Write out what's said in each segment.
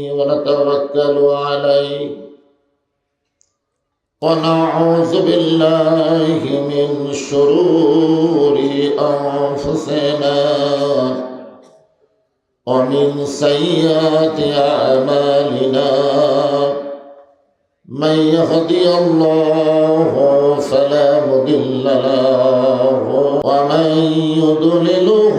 ونتوكل عليه ونعوذ بالله من شرور أنفسنا ومن سيئات أعمالنا من يهدي الله فلا مضل له ومن يضلله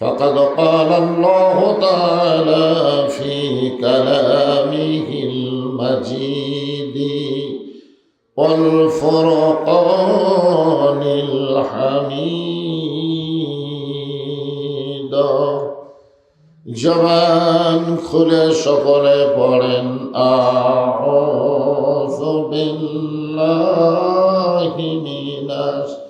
فقد قال الله تعالى في كلامه المجيد والفرقان الحميد جبان خل شفر برن أعوذ بالله من الشيطان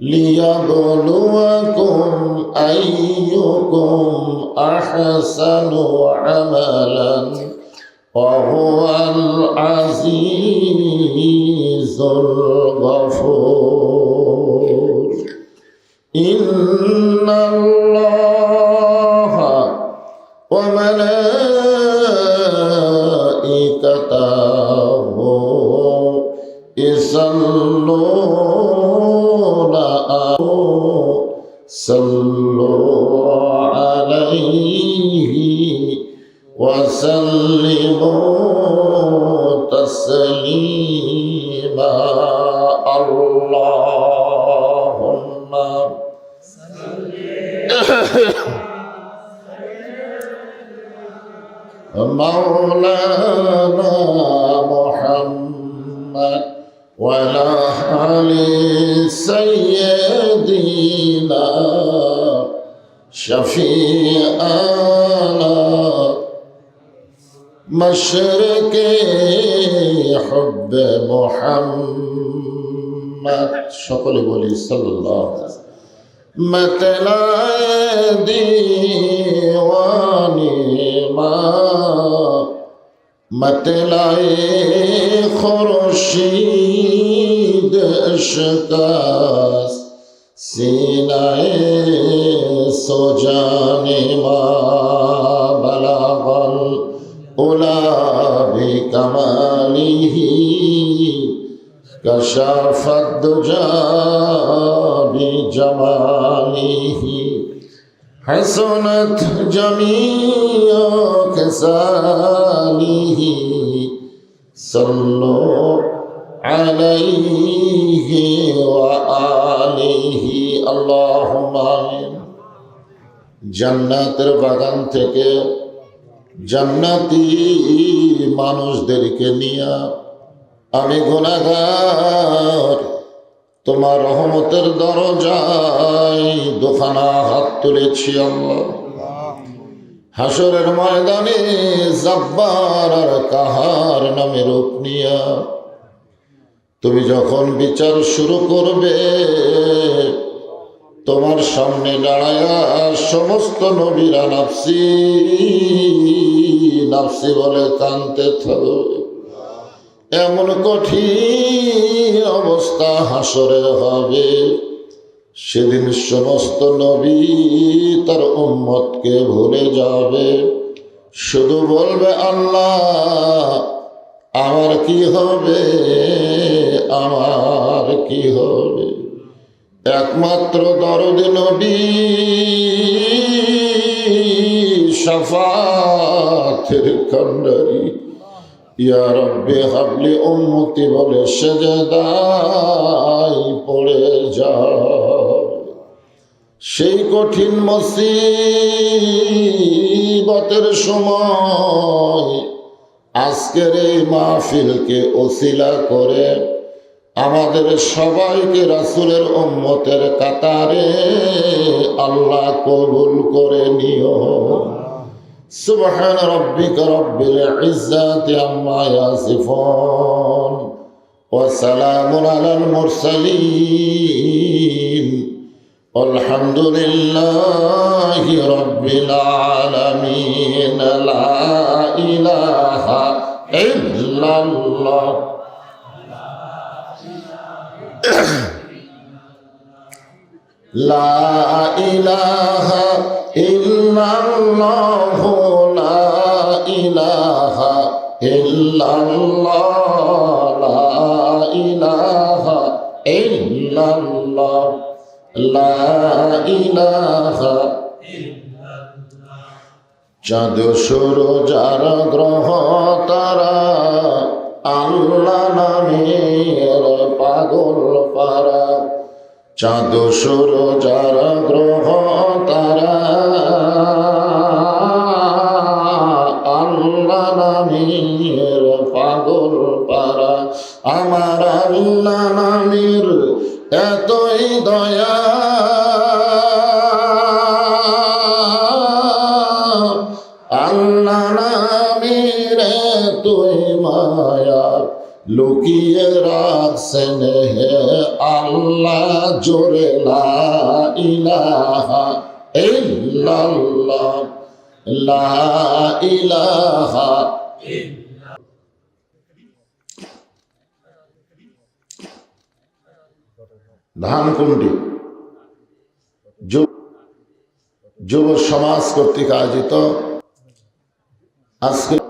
ليبلوكم أيكم أحسن عملا وهو العزيز الغفور. إن صلوا عليه وسلموا تسليما. اللهم مولانا محمد وعلى آل سيدنا شفيعنا مشرق حب محمد সকলে বলি সাল্লাল্লাহু আলাইহি متلا دیوانی ما متلائے خورشید اشکاس سینہ سوجان ما بلاغن اولا بکمالی کشف الدجا بجمالی حسنت جميع كساله صلوا عليه وآله আল্লাহ জান্নাতের বাগান থেকে জান্নাতি মানুষদেরকে নিয়ে আমি গোনাগার তোমার রহমতের দরজায় দোকানা হাত তুলেছি আল্লাহ। হাসরের ময়দানে জব্বার আর কাহার নামে রূপ নিয়া। তুমি যখন বিচার শুরু করবে তোমার সামনে দাঁড়ায়া সমস্ত নবীরা নাফসি নাফসি বলে কানতে থাকবে এমন কঠিন অবস্থা হাসরে হবে। সেদিন সমস্ত নবী তার উম্মতকে ভুলে যাবে। শুধু বলবে, আল্লাহ, আমার কি হবে? আমার কি হবে? একমাত্র দরদ নবী সাফাতের কান্ডারি ইয়া রব্বে হাবলি উম্মতি বলে সেজদাই পড়ে যা সেই কঠিন মসিবতের সময় আজকের এই মাহফিলকে ওসিলা করে আমাদের সবাইকে রাসুলের উম্মতের কাতারে আল্লাহ কবুল করে নিও। সুবহান রব্বিক রব্বিল ইজ্জাতি আম্মা ইয়াসিফুন। ওয়া সালামুন আলাল মুরসালিন। আলহামদুলিল্লাহি রব্বিল আলামিন। লা ইলাহা ইল্লাল্লাহ। চাঁদ সুর যারা গ্রহ তারা চাঁদ সুর যার গ্রহ তারা। আল্লাহ নামের পাগল পারা। আমার আল্লাহ নামের এতই দয়া। আল্লাহ নামের তুই মায়া। লুকিয়ে রাখছেন হে আল্লাহ জোরে ইলাহা ইল্লাল্লাহ ধান কোনটি যুব সমাজ কর্তৃক আয়োজিত আজকে